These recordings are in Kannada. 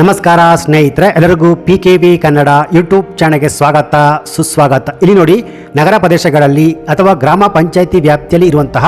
ನಮಸ್ಕಾರ ಸ್ನೇಹಿತರೆ, ಎಲ್ಲರಿಗೂ P K V Kannada YouTube ಚಾನಲ್ಗೆ ಸ್ವಾಗತ, ಸುಸ್ವಾಗತ. ಇಲ್ಲಿ ನೋಡಿ, ನಗರ ಪ್ರದೇಶಗಳಲ್ಲಿ ಅಥವಾ ಗ್ರಾಮ ಪಂಚಾಯಿತಿ ವ್ಯಾಪ್ತಿಯಲ್ಲಿ ಇರುವಂತಹ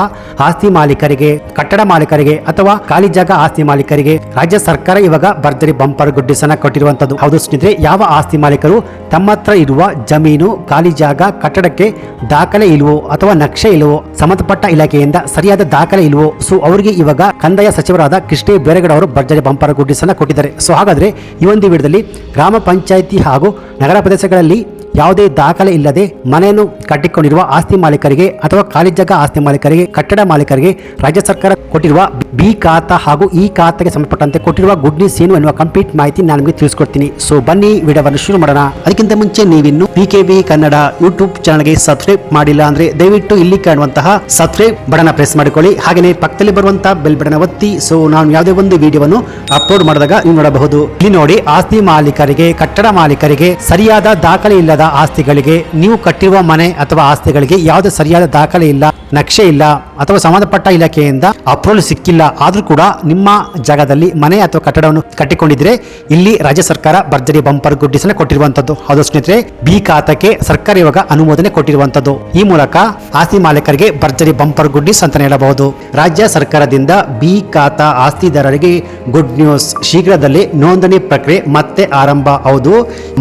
ಆಸ್ತಿ ಮಾಲೀಕರಿಗೆ, ಕಟ್ಟಡ ಮಾಲೀಕರಿಗೆ ಅಥವಾ ಖಾಲಿ ಜಾಗ ಆಸ್ತಿ ಮಾಲೀಕರಿಗೆ ರಾಜ್ಯ ಸರ್ಕಾರ ಇವಾಗ ಭರ್ಜರಿ ಬಂಪರ್ ಗುಡ್ಡಿಸನ್ನ ಕೊಟ್ಟಿರುವಂತದ್ದು ಹೌದು ಸ್ನೇಹಿತರೆ, ಯಾವ ಆಸ್ತಿ ಮಾಲೀಕರು ತಮ್ಮ ಹತ್ರ ಇರುವ ಜಮೀನು, ಖಾಲಿ ಜಾಗ, ಕಟ್ಟಡಕ್ಕೆ ದಾಖಲೆ ಇಲ್ವೋ ಅಥವಾ ನಕ್ಷೆ ಇಲ್ವೋ, ಸಂಬಂಧಪಟ್ಟ ಇಲಾಖೆಯಿಂದ ಸರಿಯಾದ ದಾಖಲೆ ಇಲ್ವೋ, ಸೊ ಅವರಿಗೆ ಇವಾಗ ಕಂದಾಯ ಸಚಿವರಾದ ಕೃಷ್ಣ ಬೇರೆಗಡ ಅವರು ಭರ್ಜರಿ ಬಂಪರ ಗುಡ್ಡಿಸನ್ನ ಕೊಟ್ಟಿದ್ದಾರೆ. ಸೊ ಹಾಗಾದ್ರೆ ಈ ಒಂದು ವಿಡಿಯೋದಲ್ಲಿ ಗ್ರಾಮ ಪಂಚಾಯಿತಿ ಹಾಗೂ ನಗರ ಪ್ರದೇಶಗಳಲ್ಲಿ ಯಾವುದೇ ದಾಖಲೆ ಇಲ್ಲದೆ ಮನೆಯನ್ನು ಕಟ್ಟಿಕೊಂಡಿರುವ ಆಸ್ತಿ ಮಾಲೀಕರಿಗೆ ಅಥವಾ ಖಾಲಿ ಜಾಗ ಆಸ್ತಿ ಮಾಲೀಕರಿಗೆ, ಕಟ್ಟಡ ಮಾಲೀಕರಿಗೆ ರಾಜ್ಯ ಸರ್ಕಾರ ಕೊಟ್ಟಿರುವ ಬಿ ಖಾತಾ ಹಾಗೂ ಈ ಖಾತೆಗೆ ಸಂಬಂಧಪಟ್ಟಂತೆ ಕೊಟ್ಟಿರುವ ಗುಡ್ ನ್ಯೂಸ್ ಏನು ಎನ್ನುವ ಕಂಪ್ಲೀಟ್ ಮಾಹಿತಿ ನಾನು ನಿಮಗೆ ತಿಳಿಸ್ಕೊಡ್ತೀನಿ. ಸೊ ಬನ್ನಿ, ವಿಡಿಯೋವನ್ನು ಶುರು ಮಾಡೋಣ. ಅದಕ್ಕಿಂತ ಮುಂಚೆ ನೀವಿನ್ನು P K B Kannada YouTube ಚಾನಲ್ಗೆ ಸಬ್ಸ್ಕ್ರೈಬ್ ಮಾಡಿಲ್ಲ ಅಂದ್ರೆ ದಯವಿಟ್ಟು ಇಲ್ಲಿ ಕಾಣುವಂತಹ ಸಬ್ಸ್ಕ್ರೈಬ್ ಬಟನ್ ಪ್ರೆಸ್ ಮಾಡಿಕೊಳ್ಳಿ. ಹಾಗೆಯೇ ಪಕ್ಕದಲ್ಲಿ ಬರುವಂತಹ ಬೆಲ್ ಬಟನ್ ಒತ್ತಿ. ಸೊ ನಾನು ಯಾವುದೇ ಒಂದು ವಿಡಿಯೋವನ್ನು ಅಪ್ಲೋಡ್ ಮಾಡಿದಾಗ ನೀವು ನೋಡಬಹುದು. ಇಲ್ಲಿ ನೋಡಿ, ಆಸ್ತಿ ಮಾಲೀಕರಿಗೆ, ಕಟ್ಟಡ ಮಾಲೀಕರಿಗೆ ಸರಿಯಾದ ದಾಖಲೆ ಇಲ್ಲದ ಆಸ್ತಿಗಳಿಗೆ, ನೀವು ಕಟ್ಟಿರುವ ಮನೆ ಅಥವಾ ಆಸ್ತಿಗಳಿಗೆ ಯಾವುದೇ ಸರಿಯಾದ ದಾಖಲೆ ಇಲ್ಲ, ನಕ್ಷೆ ಇಲ್ಲ ಅಥವಾ ಸಂಬಂಧಪಟ್ಟ ಇಲಾಖೆಯಿಂದ ಅಪ್ರೂವಲ್ ಸಿಕ್ಕಿಲ್ಲ, ಆದರೂ ಕೂಡ ನಿಮ್ಮ ಜಾಗದಲ್ಲಿ ಮನೆ ಅಥವಾ ಕಟ್ಟಡವನ್ನು ಕಟ್ಟಿಕೊಂಡಿದ್ರೆ ಇಲ್ಲಿ ರಾಜ್ಯ ಸರ್ಕಾರ ಭರ್ಜರಿ ಬಂಪರ್ ಗುಡ್ಡಿಸ್ ಕೊಟ್ಟಿರುವಂತದ್ದು. ಹೌದು ಸ್ನೇಹಿತರೆ, ಬಿ ಖಾತಕ್ಕೆ ಸರ್ಕಾರ ಇವಾಗ ಅನುಮೋದನೆ ಕೊಟ್ಟಿರುವಂತದ್ದು. ಈ ಮೂಲಕ ಆಸ್ತಿ ಮಾಲೀಕರಿಗೆ ಭರ್ಜರಿ ಬಂಪರ್ ಗುಡ್ಡಿಸ್ ಅಂತ ಹೇಳಬಹುದು. ರಾಜ್ಯ ಸರ್ಕಾರದಿಂದ ಬಿ ಖಾತಾ ಆಸ್ತಿದಾರರಿಗೆ ಗುಡ್ ನ್ಯೂಸ್ ಶೀಘ್ರದಲ್ಲೇ ನೋಂದಣಿ ಪ್ರಕ್ರಿಯೆ ಮತ್ತೆ ಆರಂಭ. ಹೌದು,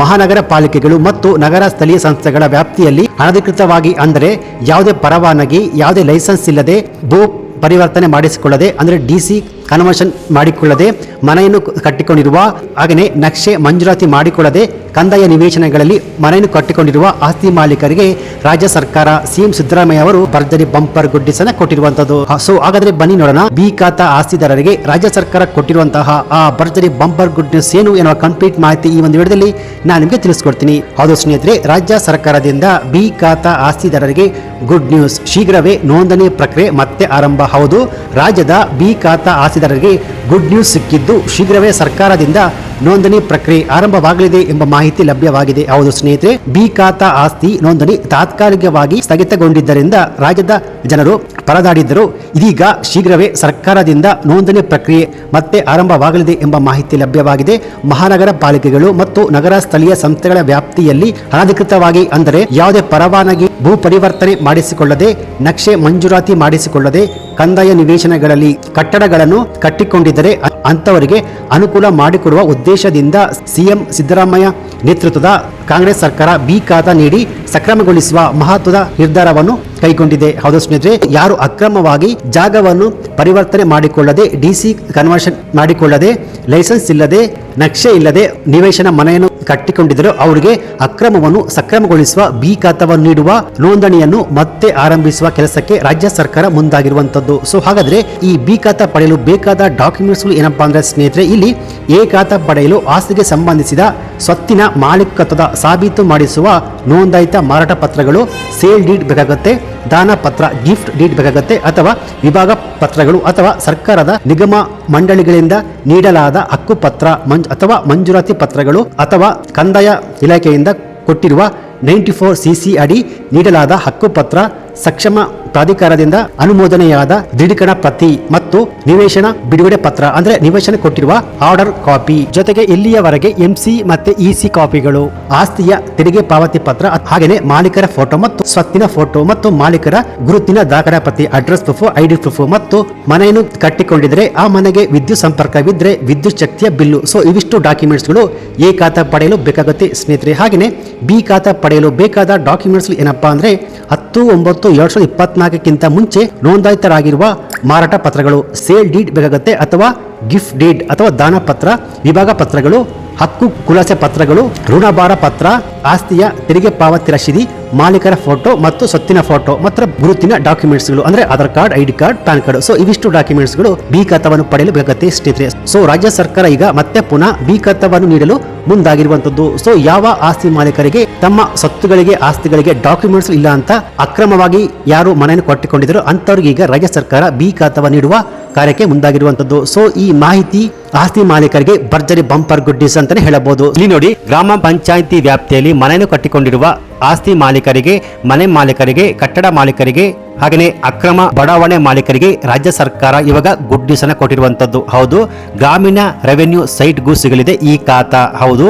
ಮಹಾನಗರ ಪಾಲಿಕೆಗಳು ಮತ್ತು ನಗರ ಸ್ಥಳೀಯ ಸಂಸ್ಥೆಗಳ ವ್ಯಾಪ್ತಿಯಲ್ಲಿ ಅನಧಿಕೃತವಾಗಿ ಅಂದರೆ ಯಾವುದೇ ಪರವಾನಗಿ, ಯಾವುದೇ ಲೈಸೆನ್ಸ್ ಇಲ್ಲದೆ ಭೂ ಪರಿವರ್ತನೆ ಮಾಡಿಸಿಕೊಳ್ಳದೆ, ಅಂದರೆ ಡಿ ಸಿ ಕನ್ವರ್ಷನ್ ಮಾಡಿಕೊಳ್ಳದೆ, ಮನೆಯನ್ನು ಕಟ್ಟಿಕೊಂಡಿರುವ, ಹಾಗೆಯೇ ನಕ್ಷೆ ಮಂಜೂರಾತಿ ಮಾಡಿಕೊಳ್ಳದೆ, ಕಂದಾಯ ನಿವೇಶನಗಳಲ್ಲಿ ಮನೆಯನ್ನು ಕಟ್ಟಿಕೊಂಡಿರುವ ಆಸ್ತಿ ಮಾಲೀಕರಿಗೆ ರಾಜ್ಯ ಸರ್ಕಾರ ಸಿಎಂ ಸಿದ್ದರಾಮಯ್ಯ ಅವರು ಭರ್ಜರಿ ಬಂಪರ್ ಗುಡ್ಡಿಸನ್ನ ಕೊಟ್ಟಿರುವಂತದ್ದು ಸೊ, ಹಾಗಾದ್ರೆ ಬನ್ನಿ ನೋಡೋಣ. ಬಿ ಖಾತಾ ಆಸ್ತಿದಾರರಿಗೆ ರಾಜ್ಯ ಸರ್ಕಾರ ಕೊಟ್ಟಿರುವಂತಹ ಆ ಭರ್ಜರಿ ಬಂಪರ್ ಗುಡ್ ನ್ಯೂಸ್ ಏನು ಎನ್ನುವ ಕಂಪ್ಲೀಟ್ ಮಾಹಿತಿ ಈ ಒಂದು ವಿಡಿಯೋದಲ್ಲಿ ನಾನು ನಿಮಗೆ ತಿಳಿಸ್ಕೊಡ್ತೀನಿ. ಹೌದು ಸ್ನೇಹಿತರೆ, ರಾಜ್ಯ ಸರ್ಕಾರದಿಂದ ಬಿ ಖಾತಾ ಆಸ್ತಿದಾರರಿಗೆ ಗುಡ್ ನ್ಯೂಸ್. ಶೀಘ್ರವೇ ನೋಂದಣಿ ಪ್ರಕ್ರಿಯೆ ಮತ್ತೆ ಆರಂಭ. ಹೌದು, ರಾಜ್ಯದ ಬಿ ಖಾತಾ ಆಸ್ತಿದಾರರಿಗೆ ಗುಡ್ ನ್ಯೂಸ್ ಸಿಕ್ಕಿದ್ದು ಶೀಘ್ರವೇ ಸರ್ಕಾರದಿಂದ ನೋಂದಣಿ ಪ್ರಕ್ರಿಯೆ ಆರಂಭವಾಗಲಿದೆ ಎಂಬ ಮಾಹಿತಿ ಲಭ್ಯವಾಗಿದೆ. ಹೌದು ಸ್ನೇಹಿತರೆ, ಬಿ ಖಾತಾ ಆಸ್ತಿ ನೋಂದಣಿ ತಾತ್ಕಾಲಿಕವಾಗಿ ಸ್ಥಗಿತಗೊಂಡಿದ್ದರಿಂದ ರಾಜ್ಯದ ಜನರು ಪರದಾಡಿದ್ದರು. ಇದೀಗ ಶೀಘ್ರವೇ ಸರ್ಕಾರದಿಂದ ನೋಂದಣಿ ಪ್ರಕ್ರಿಯೆ ಮತ್ತೆ ಆರಂಭವಾಗಲಿದೆ ಎಂಬ ಮಾಹಿತಿ ಲಭ್ಯವಾಗಿದೆ. ಮಹಾನಗರ ಪಾಲಿಕೆಗಳು ಮತ್ತು ನಗರ ಸ್ಥಳೀಯ ಸಂಸ್ಥೆಗಳ ವ್ಯಾಪ್ತಿಯಲ್ಲಿ ಅನಧಿಕೃತವಾಗಿ ಅಂದರೆ ಯಾವುದೇ ಪರವಾನಗಿ ಭೂ ಪರಿವರ್ತನೆ ಮಾಡಿಸಿಕೊಳ್ಳದೆ, ನಕ್ಷೆ ಮಂಜೂರಾತಿ ಮಾಡಿಸಿಕೊಳ್ಳದೆ ಕಂದಾಯ ನಿವೇಶನಗಳಲ್ಲಿ ಕಟ್ಟಡಗಳನ್ನು ಕಟ್ಟಿಕೊಂಡಿದ್ದರೆ ಅಂತವರಿಗೆ ಅನುಕೂಲ ಮಾಡಿಕೊಡುವ ಉದ್ದೇಶದಿಂದ ಸಿಎಂ ಸಿದ್ದರಾಮಯ್ಯ ನೇತೃತ್ವದ ಕಾಂಗ್ರೆಸ್ ಸರ್ಕಾರ ಬಿ ಖಾತಾ ನೀಡಿ ಸಕ್ರಮಗೊಳಿಸುವ ಮಹತ್ವದ ನಿರ್ಧಾರವನ್ನು ಕೈಗೊಂಡಿದೆ. ಹೌದು ಸ್ನೇಹಿತರೆ, ಯಾರು ಅಕ್ರಮವಾಗಿ ಜಾಗವನ್ನು ಪರಿವರ್ತನೆ ಮಾಡಿಕೊಳ್ಳದೆ ಡಿಸಿ ಕನ್ವರ್ಷನ್ ಮಾಡಿಕೊಳ್ಳದೆ ಲೈಸೆನ್ಸ್ ಇಲ್ಲದೆ ನಕ್ಷೆ ಇಲ್ಲದೆ ನಿವೇಶನ ಮನೆಯನ್ನು ಕಟ್ಟಿಕೊಂಡಿದ್ದರು ಅವರಿಗೆ ಅಕ್ರಮವನ್ನು ಸಕ್ರಮಗೊಳಿಸುವ ಬಿ ಖಾತವನ್ನು ನೀಡುವ ನೋಂದಣಿಯನ್ನು ಮತ್ತೆ ಆರಂಭಿಸುವ ಕೆಲಸಕ್ಕೆ ರಾಜ್ಯ ಸರ್ಕಾರ ಮುಂದಾಗಿರುವಂತದ್ದು ಸೊ, ಹಾಗಾದ್ರೆ ಈ ಬಿ ಖಾತ ಪಡೆಯಲು ಬೇಕಾದ ಡಾಕ್ಯುಮೆಂಟ್ಸ್ಗಳು ಏನಪ್ಪಾ ಅಂದ್ರೆ ಸ್ನೇಹಿತರೆ, ಇಲ್ಲಿ ಎ ಖಾತಾ ಪಡೆಯಲು ಆಸ್ತಿಗೆ ಸಂಬಂಧಿಸಿದ ಸ್ವತ್ತಿನ ಮಾಲೀಕತ್ವದ ಸಾಬೀತು ಮಾಡಿಸುವ ನೋಂದಾಯಿತ ಮಾರಾಟ ಪತ್ರಗಳು, ಸೇಲ್ ಡೀಡ್ ಬೇಕಾಗುತ್ತೆ, ದಾನ ಪತ್ರ, ಗಿಫ್ಟ್ ಡೀಡ್ ಬೇಕಾಗುತ್ತೆ ಅಥವಾ ವಿಭಾಗ ಪತ್ರಗಳು ಅಥವಾ ಸರ್ಕಾರದ ನಿಗಮ ಮಂಡಳಿಗಳಿಂದ ನೀಡಲಾದ ಹಕ್ಕುಪತ್ರ, ಮಂಜ್ ಅಥವಾ ಮಂಜೂರಾತಿ ಪತ್ರಗಳು ಅಥವಾ ಕಂದಾಯ ಇಲಾಖೆಯಿಂದ ಕೊಟ್ಟಿರುವ ನೈಂಟಿ ಫೋರ್ ಸಿಸಿ ಅಡಿ ನೀಡಲಾದ ಹಕ್ಕುಪತ್ರ ಸಕ್ಷಮ ಪ್ರಾಧಿಕಾರದಿಂದ ಅನುಮೋದನೆಯಾದ ದೃಢೀಕರಣ ಪ್ರತಿ ಮತ್ತು ನಿವೇಶನ ಬಿಡುಗಡೆ ಪತ್ರ, ಅಂದ್ರೆ ನಿವೇಶನ ಕೊಟ್ಟಿರುವ ಆರ್ಡರ್ ಕಾಪಿ. ಜೊತೆಗೆ ಇಲ್ಲಿಯವರೆಗೆ ಎಂಸಿ ಮತ್ತೆ ಇಸಿ ಕಾಪಿಗಳು. ಆಸ್ತಿಯ ತೆರಿಗೆ ಪಾವತಿ ಪತ್ರ, ಹಾಗೆಯೇ ಮಾಲೀಕರ ಫೋಟೋ ಮತ್ತು ಸ್ವತ್ತಿನ ಫೋಟೋ ಮತ್ತು ಮಾಲೀಕರ ಗುರುತಿನ ದಾಖಲೆ ಪ್ರತಿ ಅಡ್ರೆಸ್ ಪ್ರೂಫ್, ಐಡಿ ಪ್ರೂಫ್ ಮತ್ತು ಮನೆಯನ್ನು ಕಟ್ಟಿಕೊಂಡಿದ್ರೆ ಆ ಮನೆಗೆ ವಿದ್ಯುತ್ ಸಂಪರ್ಕವಿದ್ರೆ ವಿದ್ಯುತ್ ಶಕ್ತಿಯ ಬಿಲ್ಲು. ಸೊ ಇವಿಷ್ಟು ಡಾಕ್ಯುಮೆಂಟ್ಸ್ಗಳು ಎ ಖಾತಾ ಪಡೆಯಲು ಬೇಕಾಗುತ್ತೆ ಸ್ನೇಹಿತರೆ. ಹಾಗೆಯೇ ಬಿ ಖಾತಾ ಪಡೆಯಲು ಬೇಕಾದ ಡಾಕ್ಯುಮೆಂಟ್ಸ್ ಏನಪ್ಪಾ ಅಂದ್ರೆ ಹತ್ತು, ಒಂಬತ್ತು, ಎರಡ್ ಸಾವಿರದ ಇಪ್ಪತ್ನಾಲ್ಕಕ್ಕಿಂತ ಮುಂಚೆ ನೋಂದಾಯಿತರಾಗಿರುವ ಮಾರಾಟ ಪತ್ರಗಳು ಸೇಲ್ ಡೀಡ್ ಬೇಕಾಗುತ್ತೆ ಅಥವಾ ಗಿಫ್ಟ್ ಡೀಡ್ ಅಥವಾ ದಾನ ಪತ್ರ ವಿಭಾಗ ಪತ್ರಗಳು ಹಕ್ಕು ಖುಲಾಸೆ ಪತ್ರಗಳು, ಋಣಭಾರ ಪತ್ರ, ಆಸ್ತಿಯ ತೆರಿಗೆ ಪಾವತಿ ರಶೀದಿ, ಮಾಲೀಕರ ಫೋಟೋ ಮತ್ತು ಸ್ವತ್ತಿನ ಫೋಟೋ ಮತ್ತು ಗುರುತಿನ ಡಾಕ್ಯುಮೆಂಟ್ಸ್ಗಳು, ಅಂದ್ರೆ Aadhaar card ID card, PAN card. So ಇವಿಷ್ಟು ಡಾಕ್ಯುಮೆಂಟ್ಸ್ಗಳು ಬಿ ಖಾತಾವನ್ನು ಪಡೆಯಲು ಬೇಕಾಗುತ್ತೆ ಸ್ಥಿತಿ ಸೊ ರಾಜ್ಯ ಸರ್ಕಾರ ಈಗ ಮತ್ತೆ ಪುನಃ ಬಿ ಖಾತಾವನ್ನು ನೀಡಲು ಮುಂದಾಗಿರುವಂತದ್ದು. ಸೊ ಯಾವ ಆಸ್ತಿ ಮಾಲೀಕರಿಗೆ, ತಮ್ಮ ಸತ್ತುಗಳಿಗೆ, ಆಸ್ತಿಗಳಿಗೆ ಡಾಕ್ಯುಮೆಂಟ್ಸ್ ಇಲ್ಲ ಅಂತ ಅಕ್ರಮವಾಗಿ ಯಾರು ಮನೆಯನ್ನು ಕಟ್ಟಿಕೊಂಡಿದ್ರು ಅಂತವ್ರಿಗೆ ಈಗ ರಾಜ್ಯ ಸರ್ಕಾರ ಬಿ ಖಾತವ ನೀಡುವ ಕಾರ್ಯಕ್ಕೆ ಮುಂದಾಗಿರುವಂತದ್ದು. ಸೊ ಈ ಮಾಹಿತಿ ಆಸ್ತಿ ಮಾಲೀಕರಿಗೆ ಭರ್ಜರಿ ಬಂಪರ್ ಗುಡ್ಡಿಸ್ ಅಂತಾನೆ ಹೇಳಬಹುದು. ಇಲ್ಲಿ ನೋಡಿ, ಗ್ರಾಮ ಪಂಚಾಯಿತಿ ವ್ಯಾಪ್ತಿಯಲ್ಲಿ ಮನೆಯನ್ನು ಕಟ್ಟಿಕೊಂಡಿರುವ ಆಸ್ತಿ ಮಾಲೀಕರಿಗೆ, ಮನೆ ಮಾಲೀಕರಿಗೆ, ಕಟ್ಟಡ ಮಾಲೀಕರಿಗೆ ಹಾಗೆಯೇ ಅಕ್ರಮ ಬಡಾವಣೆ ಮಾಲೀಕರಿಗೆ ರಾಜ್ಯ ಸರ್ಕಾರ ಇವಾಗ ಗುಡ್ ನ್ಯೂಸ್ ಕೊಟ್ಟಿರುವಂತದ್ದು ಹೌದು, ಗ್ರಾಮೀಣ ರೆವೆನ್ಯೂ ಸೈಟ್ಗೂ ಸಿಗಲಿದೆ ಈ ಖಾತಾ. ಹೌದು,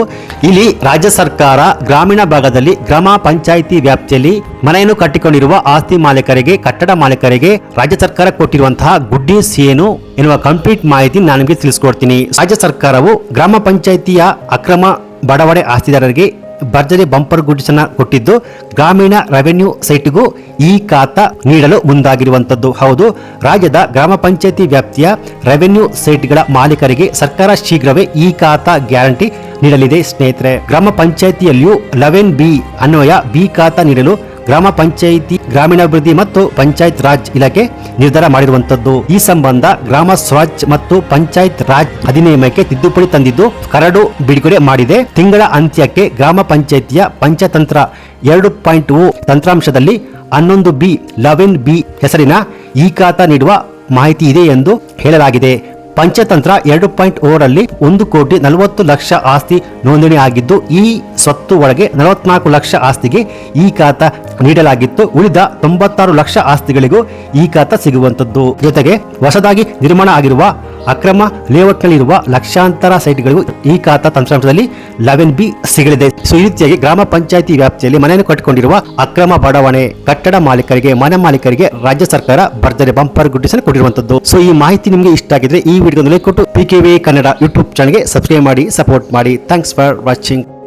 ಇಲ್ಲಿ ರಾಜ್ಯ ಸರ್ಕಾರ ಗ್ರಾಮೀಣ ಭಾಗದಲ್ಲಿ ಗ್ರಾಮ ಪಂಚಾಯಿತಿ ವ್ಯಾಪ್ತಿಯಲ್ಲಿ ಮನೆಯನ್ನು ಕಟ್ಟಿಕೊಂಡಿರುವ ಆಸ್ತಿ ಮಾಲೀಕರಿಗೆ, ಕಟ್ಟಡ ಮಾಲೀಕರಿಗೆ ರಾಜ್ಯ ಸರ್ಕಾರ ಕೊಟ್ಟಿರುವಂತಹ ಗುಡ್ ನ್ಯೂಸ್ ಏನು ಎನ್ನುವ ಕಂಪ್ಲೀಟ್ ಮಾಹಿತಿ ನಾನು ನಿಮಗೆ ತಿಳಿಸ್ಕೊಡ್ತೀನಿ. ರಾಜ್ಯ ಸರ್ಕಾರವು ಗ್ರಾಮ ಪಂಚಾಯಿತಿಯ ಅಕ್ರಮ ಬಡಾವಣೆ ಆಸ್ತಿದಾರರಿಗೆ ಭರ್ಜರಿ ಬಂಪರ್ ಗುಡ್ಸ್ ಅನ್ನ ಕೊಟ್ಟಿದ್ದು ಗ್ರಾಮೀಣ ರೆವೆನ್ಯೂ ಸೈಟ್ಗೂ ಈ ಖಾತಾ ನೀಡಲು ಮುಂದಾಗಿರುವಂತದ್ದು ಹೌದು, ರಾಜ್ಯದ ಗ್ರಾಮ ಪಂಚಾಯತಿ ವ್ಯಾಪ್ತಿಯ ರೆವೆನ್ಯೂ ಸೈಟ್ಗಳ ಮಾಲೀಕರಿಗೆ ಸರ್ಕಾರ ಶೀಘ್ರವೇ ಈ ಖಾತಾ ಗ್ಯಾರಂಟಿ ನೀಡಲಿದೆ ಸ್ನೇಹಿತರೆ. ಗ್ರಾಮ ಪಂಚಾಯಿತಿಯಲ್ಲಿಯೂ ಲೆವೆನ್ ಬಿ ಅನ್ವಯ ಬಿ ಖಾತಾ ನೀಡಲು ಗ್ರಾಮ ಪಂಚಾಯಿತಿ, ಗ್ರಾಮೀಣಾಭಿವೃದ್ಧಿ ಮತ್ತು ಪಂಚಾಯತ್ ರಾಜ್ ಇಲಾಖೆ ನಿರ್ಧಾರ ಮಾಡಿರುವಂತದ್ದು ಈ ಸಂಬಂಧ ಗ್ರಾಮ ಸ್ವರಾಜ್ ಮತ್ತು ಪಂಚಾಯತ್ ರಾಜ್ ಅಧಿನಿಯಮಕ್ಕೆ ತಿದ್ದುಪಡಿ ತಂದಿದ್ದು, ಕರಡು ಬಿಡುಗಡೆ ಮಾಡಿದೆ. ತಿಂಗಳ ಅಂತ್ಯಕ್ಕೆ ಗ್ರಾಮ ಪಂಚಾಯಿತಿಯ ಪಂಚತಂತ್ರ ಎರಡು ಪಾಯಿಂಟ್ ಓ ತಂತ್ರಾಂಶದಲ್ಲಿ ಹನ್ನೊಂದು ಬಿ ಲೆವೆನ್ ಬಿ ಹೆಸರಿನ ಈ ಖಾತಾ ನೀಡುವ ಮಾಹಿತಿ ಇದೆ ಎಂದು ಹೇಳಲಾಗಿದೆ. ಪಂಚತಂತ್ರ ಎರಡು ಪಾಯಿಂಟ್ ಓರಲ್ಲಿ ಒಂದು ಕೋಟಿ ನಲವತ್ತು ಲಕ್ಷ ಆಸ್ತಿ ನೋಂದಣಿ ಆಗಿದ್ದು, ಈ ಸ್ವತ್ತು ಒಳಗೆ ನಲವತ್ನಾಲ್ಕು ಲಕ್ಷ ಆಸ್ತಿಗೆ ಈ ಖಾತ ನೀಡಲಾಗಿತ್ತು. ಉಳಿದ ತೊಂಬತ್ತಾರು ಲಕ್ಷ ಆಸ್ತಿಗಳಿಗೂ ಈ ಖಾತ ಸಿಗುವಂತದ್ದು ಜೊತೆಗೆ ಹೊಸದಾಗಿ ನಿರ್ಮಾಣ ಆಗಿರುವ ಅಕ್ರಮ ಲೇಔಟ್ನಲ್ಲಿರುವ ಲಕ್ಷಾಂತರ ಸೈಟ್ಗಳಿಗೂ ಈ ಖಾತ ತಂತ್ರಾಂಶದಲ್ಲಿ ಲೆವೆನ್ ಬಿ ಸಿಗಲಿದೆ. ಸೊ, ಈ ರೀತಿಯಾಗಿ ಗ್ರಾಮ ಪಂಚಾಯಿತಿ ವ್ಯಾಪ್ತಿಯಲ್ಲಿ ಮನೆಯನ್ನು ಕಟ್ಟಿಕೊಂಡಿರುವ ಅಕ್ರಮ ಬಡಾವಣೆ ಕಟ್ಟಡ ಮಾಲೀಕರಿಗೆ, ಮನೆ ಮಾಲೀಕರಿಗೆ ರಾಜ್ಯ ಸರ್ಕಾರ ಭರ್ಜರಿ ಬಂಪರ್ ಗುಡ್ಡಿಸಲು ಕೊಟ್ಟಿರುವಂತದ್ದು ಸೊ, ಈ ಮಾಹಿತಿ ನಿಮಗೆ ಇಷ್ಟ ಆಗಿದ್ರೆ ಈ ವಿಡಿಯೋ ಕೊಟ್ಟು P K V Kannada YouTube ಚಾನಲ್ಗೆ ಸಬ್ಸ್ಕ್ರೈಬ್ ಮಾಡಿ, ಸಪೋರ್ಟ್ ಮಾಡಿ. Thanks for watching.